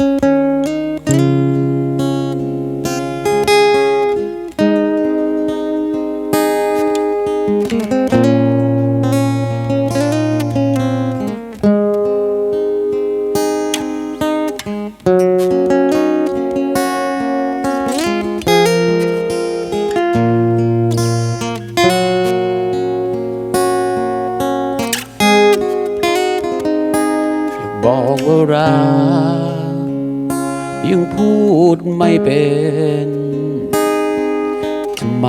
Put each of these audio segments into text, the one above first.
บอกว่ารัก ยังพูดไม่เป็น ทำไม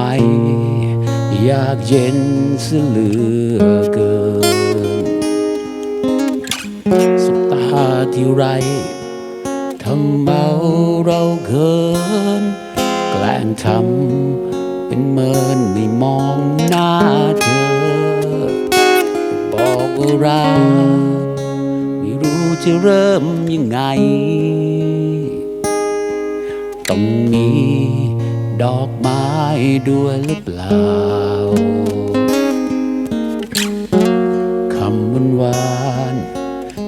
อยากเย็นเสียเหลือเกินสบตาที่ไรทำเมาเราเกิน แกล้งทำเป็นเมินไม่มองหน้าเธอ บอกว่ารักไม่รู้จะเริ่มยังไง ต้องมีดอกไม้ด้วยหรือเปล่าคำวันวาน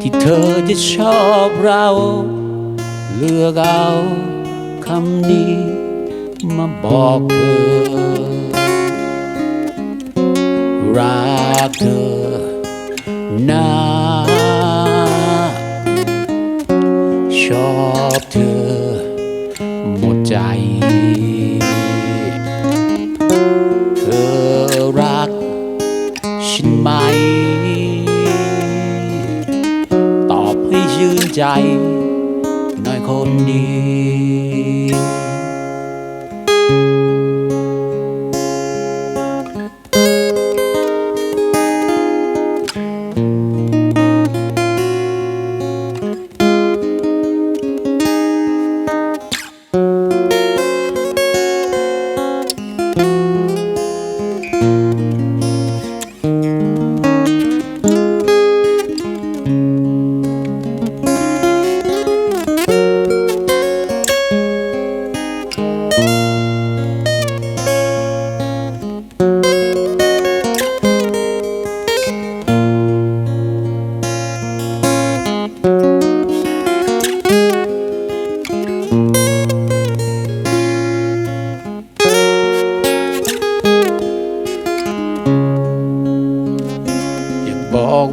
ที่เธอจะชอบเรา เลือกเอาคำนี้มาบอกเธอ รักเธอนาชอบเธอ ใจ เธอรักฉันไหม ตอบให้ชื่นใจ หน่อยคนดี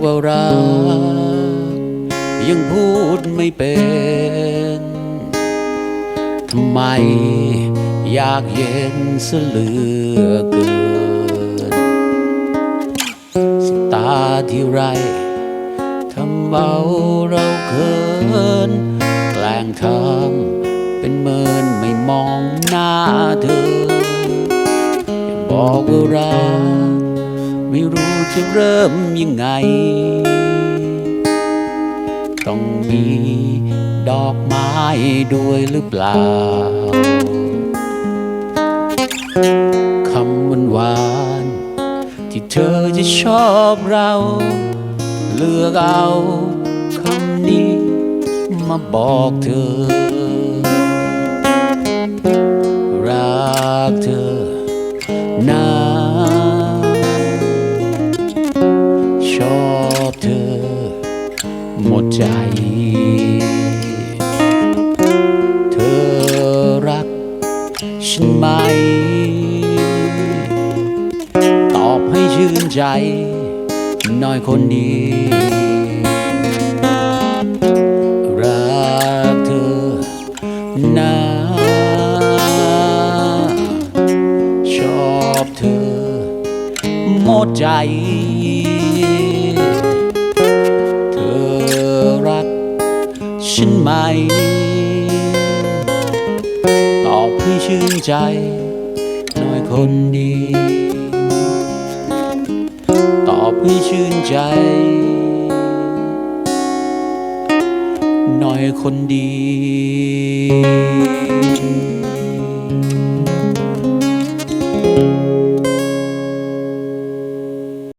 ว่ารัก ยังพูดไม่เป็น ทำไมอยากเย็นเสียเหลือเกินสบตาที่ไรทำเอาเราเขิน แกล้งทำเป็นเมินไม่มองหน้าเธอ บอกว่ารัก ไม่รู้จะเริ่มยังไง ต้องมีดอกไม้ด้วยหรือเปล่าคำหวานหวานที่เธอจะชอบเรา เลือกเอาคำนี้มาบอกเธอ ฉันไหม ตอบให้ชื่นใจน่อยคนดี รักเธอนะชอบเธอหมดใจ เธอรักฉันไหม ชื่นใจหน่อยคนดี ตอบให้ชื่นใจหน่อยคนดี